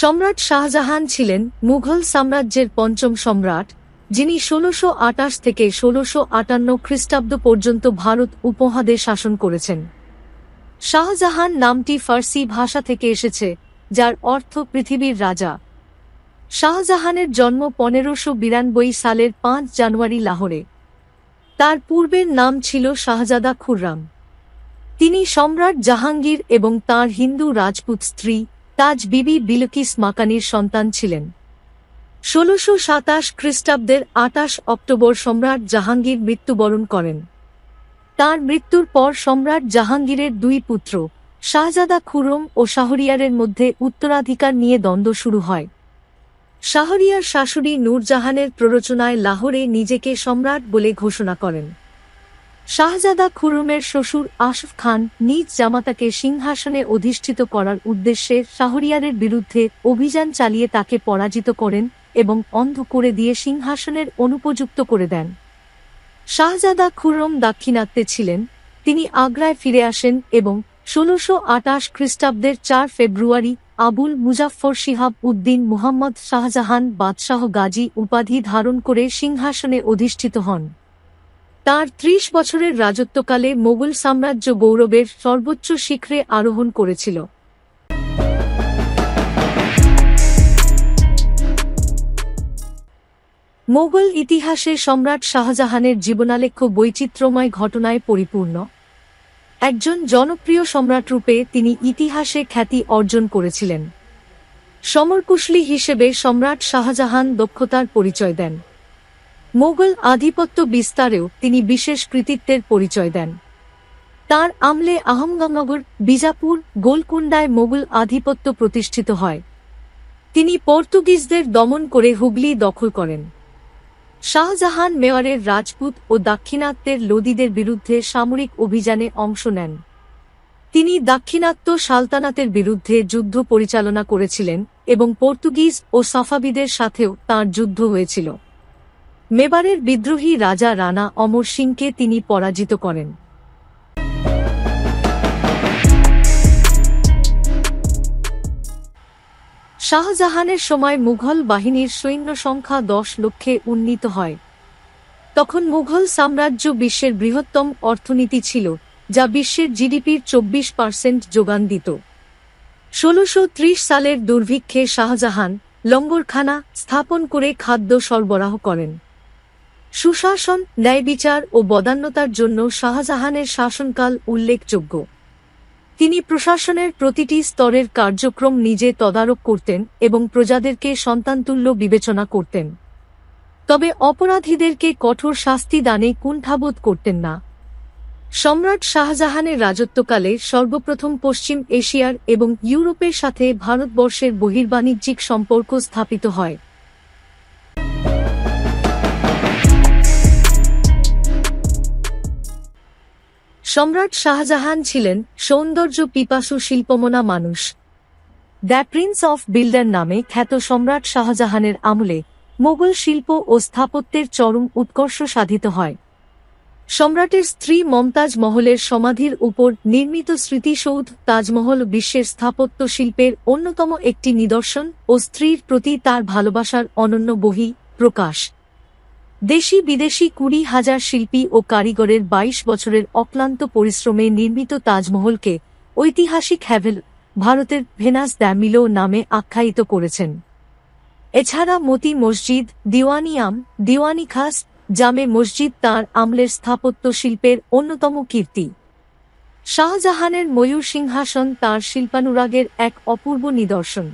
সম্রাট শাহজাহান ছিলেন মুঘল সাম্রাজ্যের পঞ্চম সম্রাট, যিনি ষোলশো থেকে ষোলশো আটান্ন খ্রিস্টাব্দ পর্যন্ত ভারত উপহাদে শাসন করেছেন। শাহজাহান নামটি ফার্সি ভাষা থেকে এসেছে, যার অর্থ পৃথিবীর রাজা। শাহজাহানের জন্ম পনেরোশো বিরানব্বই সালের পাঁচ জানুয়ারি লাহোরে। তার পূর্বের নাম ছিল শাহজাদা খুররাম। তিনি সম্রাট জাহাঙ্গীর এবং তার হিন্দু রাজপুত স্ত্রী তাজ বিবি বিলকিস মাকানির সন্তান ছিলেন। ষোলশো সাতাশ খ্রিস্টাব্দের আটাশ অক্টোবর সম্রাট জাহাঙ্গীর মৃত্যুবরণ করেন। তার মৃত্যুর পর সম্রাট জাহাঙ্গীরের দুই পুত্র, শাহজাদা খুরম ও শাহরিয়ারের মধ্যে উত্তরাধিকার নিয়ে দ্বন্দ্ব শুরু হয়। শাহরিয়ার শাশুড়ি নূরজাহানের প্ররোচনায় লাহোরে নিজেকে সম্রাট বলে ঘোষণা করেন। শাহজাদা খুরমের শ্বশুর আশফ খান নিজ জামাতাকে সিংহাসনে অধিষ্ঠিত করার উদ্দেশ্যে শাহরিয়ারের বিরুদ্ধে অভিযান চালিয়ে তাকে পরাজিত করেন এবং অন্ধ করে দিয়ে সিংহাসনের অনুপযুক্ত করে দেন। শাহজাদা খুরম দাক্ষিণাত্যে ছিলেন, তিনি আগ্রায় ফিরে আসেন এবং ষোলশো আটাশ খ্রিস্টাব্দের চার ফেব্রুয়ারি আবুল মুজাফফর শিহাব উদ্দিন মুহাম্মদ শাহজাহান বাদশাহ গাজী উপাধি ধারণ করে সিংহাসনে অধিষ্ঠিত হন। তার ত্রিশ বছরের রাজত্বকালে মোগল সাম্রাজ্য গৌরবের সর্বোচ্চ শিখরে আরোহণ করেছিল। মোগল ইতিহাসে সম্রাট শাহজাহানের জীবনালেখ্য বৈচিত্র্যময় ঘটনায় পরিপূর্ণ। একজন জনপ্রিয় সম্রাট রূপে তিনি ইতিহাসে খ্যাতি অর্জন করেছিলেন। সমরকুশলী হিসেবে সম্রাট শাহজাহান দক্ষতার পরিচয় দেন। মোগল আধিপত্য বিস্তারেও তিনি বিশেষ কৃতিত্বের পরিচয় দেন। তার আমলে আহমদনগর বিজাপুর, গোলকুন্ডায় মোগল আধিপত্য প্রতিষ্ঠিত হয়। তিনি পর্তুগিজদের দমন করে হুগলি দখল করেন। শাহজাহান মেওয়ারের রাজপুত ও দাক্ষিণাত্যের লোদিদের বিরুদ্ধে সামরিক অভিযানে অংশ নেন। তিনি দাক্ষিণাত্য সালতানাতের বিরুদ্ধে যুদ্ধ পরিচালনা করেছিলেন এবং পর্তুগিজ ও সাফাবিদের সাথেও তাঁর যুদ্ধ হয়েছিল। মেবারের বিদ্রোহী রাজা রানা অমর সিংকে তিনি পরাজিত করেন। শাহজাহানের সময় মুঘল বাহিনীর সৈন্য সংখ্যা দশ লক্ষে উন্নীত হয়। তখন মুঘল সাম্রাজ্য বিশ্বের বৃহত্তম অর্থনীতি ছিল, যা বিশ্বের জিডিপির চব্বিশ পার্সেন্ট যোগান দিত। ষোলশো সালের দুর্ভিক্ষে শাহজাহান লঙ্গরখানা স্থাপন করে খাদ্য সরবরাহ করেন। সুশাসন ন্যায়বিচার ও বদান্যতার জন্য শাহজাহানের শাসনকাল উল্লেখযোগ্য। তিনি প্রশাসনের প্রতিটি স্তরের কার্যক্রম নিজে তদারক করতেন এবং প্রজাদেরকে সন্তানতুল্য বিবেচনা করতেন। তবে অপরাধীদেরকে কঠোর শাস্তি দানে কুণ্ঠাবোধ করতেন না। সম্রাট শাহজাহানের রাজত্বকালে সর্বপ্রথম পশ্চিম এশিয়ার এবং ইউরোপের সাথে ভারতবর্ষের বহির্বাণিজ্যিক সম্পর্ক স্থাপিত হয়। সম্রাট শাহজাহান ছিলেন সৌন্দর্য পিপাসু শিল্পমনা মানুষ। দ্য প্রিন্স অফ বিল্ডার নামে খ্যাত সম্রাট শাহজাহানের আমলে মোগল শিল্প ও স্থাপত্যের চরম উৎকর্ষ সাধিত হয়। সম্রাটের স্ত্রী মমতাজ মহলের সমাধির উপর নির্মিত স্মৃতিসৌধ তাজমহল বিশ্বের স্থাপত্য শিল্পের অন্যতম একটি নিদর্শন ও স্ত্রীর প্রতি তার ভালোবাসার অনন্য বহি প্রকাশ। দেশি বিদেশি কুড়ি হাজার শিল্পী ও কারিগরের ২২ বছরের অক্লান্ত পরিশ্রমে নির্মিত তাজমহলকে ঐতিহাসিক হ্যাভেল ভারতের ভেনাস দ্যামিলো নামে আখ্যায়িত করেছেন। এছাড়া মতি মসজিদ দিওয়ানিয়াম দিওয়ানি খাস, জামে মসজিদ তাঁর আমলের স্থাপত্য শিল্পের অন্যতম কীর্তি। শাহজাহানের ময়ূর সিংহাসন তাঁর শিল্পানুরাগের এক অপূর্ব নিদর্শন।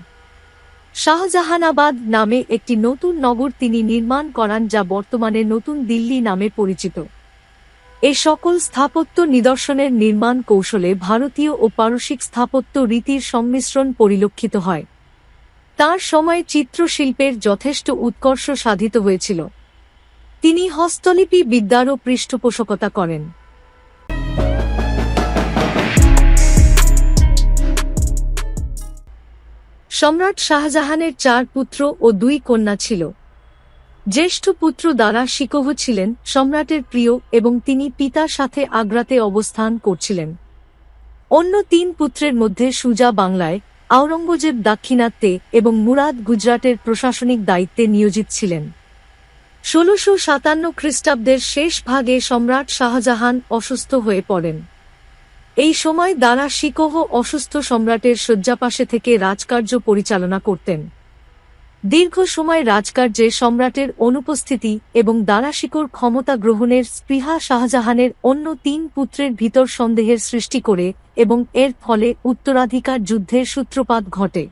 শাহজাহানাবাদ নামে একটি নতুন নগর তিনি নির্মাণ করান যা বর্তমানে নতুন দিল্লি নামে পরিচিত। এ সকল স্থাপত্য নিদর্শনের নির্মাণ কৌশলে ভারতীয় ও পারসিক স্থাপত্য রীতির সংমিশ্রণ পরিলক্ষিত হয়। তার সময়ে চিত্রশিল্পের যথেষ্ট উৎকর্ষ সাধিত হয়েছিল। তিনি হস্তলিপি বিদ্যারও পৃষ্ঠপোষকতা করেন। সম্রাট শাহজাহানের চার পুত্র ও দুই কন্যা ছিল। জ্যেষ্ঠ পুত্র দ্বারা শিকহ ছিলেন, সম্রাটের প্রিয় এবং তিনি পিতার সাথে আগ্রাতে অবস্থান করছিলেন। অন্য তিন পুত্রের মধ্যে সুজা বাংলায় আওরঙ্গজেব দাক্ষিণাত্যে এবং মুরাদ গুজরাটের প্রশাসনিক দায়িত্বে নিয়োজিত ছিলেন। ষোলশো সাতান্ন খ্রিস্টাব্দের শেষ ভাগে সম্রাট শাহজাহান অসুস্থ হয়ে পড়েন। এই সময় দারা শিকোহ অসুস্থ সম্রাটের শয্যাপাশে থেকে রাজকার্য পরিচালনা করতেন। দীর্ঘ সময় রাজকার্যে সম্রাটের অনুপস্থিতি এবং দারাশিকোর ক্ষমতা গ্রহণের স্পৃহা শাহজাহানের অন্য তিন পুত্রের ভিতর সন্দেহের সৃষ্টি করে এবং এর ফলে উত্তরাধিকার যুদ্ধের সূত্রপাত ঘটে।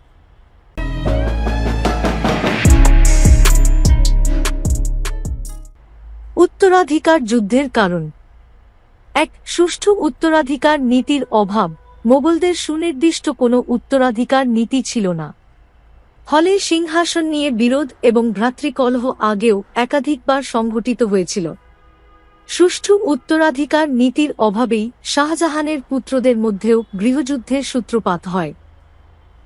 উত্তরাধিকার যুদ্ধের কারণ এক সুষ্ঠু উত্তরাধিকার নীতির অভাব। মোগলদের সুনির্দিষ্ট কোনো উত্তরাধিকার নীতি ছিল না। ফলে সিংহাসন নিয়ে বিরোধ এবং ভ্রাতৃকলহ আগেও একাধিকবার সংঘটিত হয়েছিল। সুষ্ঠু উত্তরাধিকার নীতির অভাবেই শাহজাহানের পুত্রদের মধ্যেও গৃহযুদ্ধের সূত্রপাত হয়।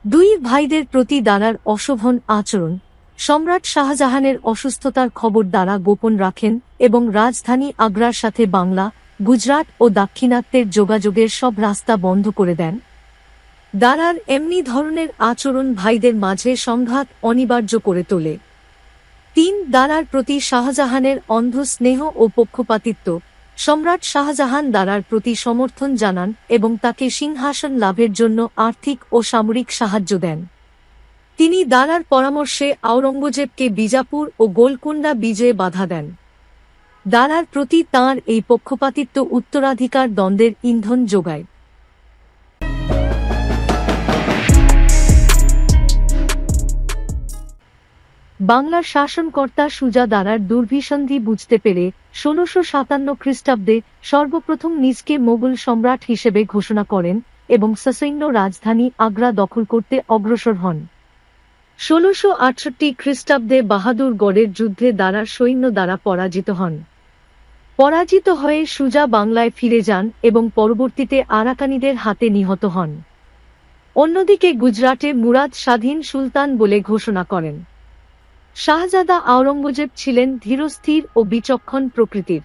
দুই ভাইদের প্রতি দ্বারার অশোভন আচরণ, সম্রাট শাহজাহানের অসুস্থতার খবর দ্বারা গোপন রাখেন এবং রাজধানী আগ্রার সাথে বাংলা গুজরাট ও দাক্ষিণাত্যের যোগাযোগের সব রাস্তা বন্ধ করে দেন। দারার এমনি ধরনের আচরণ ভাইদের মাঝে সংঘাত অনিবার্য করে তোলে। তিন, দারার প্রতি শাহজাহানের অন্ধ স্নেহ ও পক্ষপাতিত্ব। সম্রাট শাহজাহান দারার প্রতি সমর্থন জানান এবং তাকে সিংহাসন লাভের জন্য আর্থিক ও সামরিক সাহায্য দেন। তিনি দারার পরামর্শে আওরঙ্গজেবকে বিজাপুর ও গোলকুন্ডা বিজয়ে বাধা দেন। দারার প্রতি তাঁর এই পক্ষপাতিত্ব উত্তরাধিকার দ্বন্দ্বের ইন্ধন যোগায়। বাংলার শাসনকর্তা সুজা দ্বারার দুর্ভিসন্ধি বুঝতে পেরে ষোলশো সাতান্ন খ্রিস্টাব্দে সর্বপ্রথম নিজকে মোগল সম্রাট হিসেবে ঘোষণা করেন এবং সসৈন্য রাজধানী আগ্রা দখল করতে অগ্রসর হন। ষোলশো আটষট্টি খ্রিস্টাব্দে বাহাদুরগড়ের যুদ্ধে দ্বারার সৈন্য দ্বারা পরাজিত হন। পরাজিত হয়ে সুজা বাংলায় ফিরে যান এবং পরবর্তীতে আরাকানিদের হাতে নিহত হন। অন্যদিকে গুজরাটে মুরাদ স্বাধীন সুলতান বলে ঘোষণা করেন। শাহজাদা আওরঙ্গজেব ছিলেন ধীরস্থির ও বিচক্ষণ প্রকৃতির।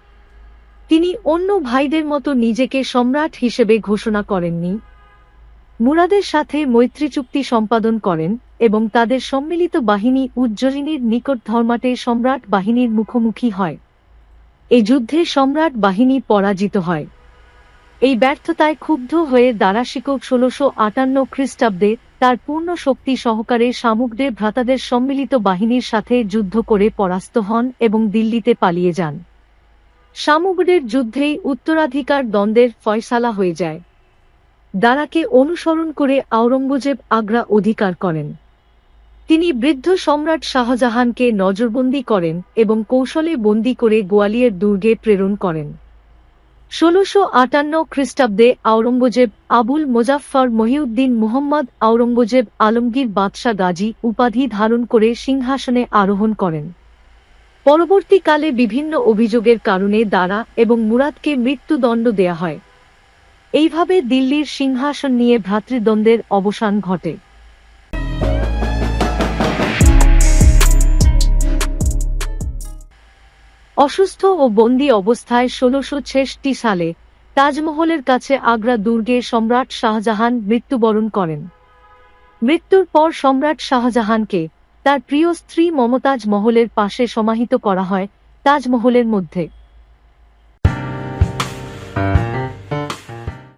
তিনি অন্য ভাইদের মতো নিজেকে সম্রাট হিসেবে ঘোষণা করেননি। মুরাদের সাথে মৈত্রী চুক্তি সম্পাদন করেন এবং তাদের সম্মিলিত বাহিনী উজ্জয়িনীর নিকট ধর্মাটে সম্রাট বাহিনীর মুখোমুখি হয়। এই যুদ্ধে সম্রাট বাহিনী পরাজিত হয়। এই ব্যর্থতায় ক্ষুব্ধ হয়ে দারাশিকক ষোলশো আটান্ন খ্রিস্টাব্দে তার পূর্ণ শক্তি সহকারে শামুকদের ভ্রাতাদের সম্মিলিত বাহিনীর সাথে যুদ্ধ করে পরাস্ত হন এবং দিল্লিতে পালিয়ে যান। শামুকদের যুদ্ধেই উত্তরাধিকার দ্বন্দ্বের ফয়সালা হয়ে যায়। দারাকে অনুসরণ করে আওরঙ্গজেব আগ্রা অধিকার করেন। তিনি বৃদ্ধ সম্রাট শাহজাহানকে নজরবন্দি করেন এবং কৌশলে বন্দি করে গোয়ালিয়র দুর্গে প্রেরণ করেন। ষোলশো আটান্ন খ্রিস্টাব্দে আওরঙ্গজেব আবুল মোজাফফর মহিউদ্দিন মুহম্মদ আওরঙ্গজেব আলমগীর বাদশাহ গাজী উপাধি ধারণ করে সিংহাসনে আরোহণ করেন। পরবর্তীকালে বিভিন্ন অভিযোগের কারণে দারা এবং মুরাদকে মৃত্যুদণ্ড দেয়া হয়। এইভাবে দিল্লির সিংহাসন নিয়ে ভ্রাতৃদ্বন্দ্বের অবসান ঘটে। অসুস্থ ও বন্দী অবস্থায় ষোলোশো সালে তাজমহলের কাছে আগ্রা দুর্গে সম্রাট শাহজাহান মৃত্যুবরণ করেন। মৃত্যুর পর সম্রাট শাহজাহানকে তার প্রিয় স্ত্রী মমতাজ মহলের পাশে সমাহিত করা হয় তাজমহলের মধ্যে।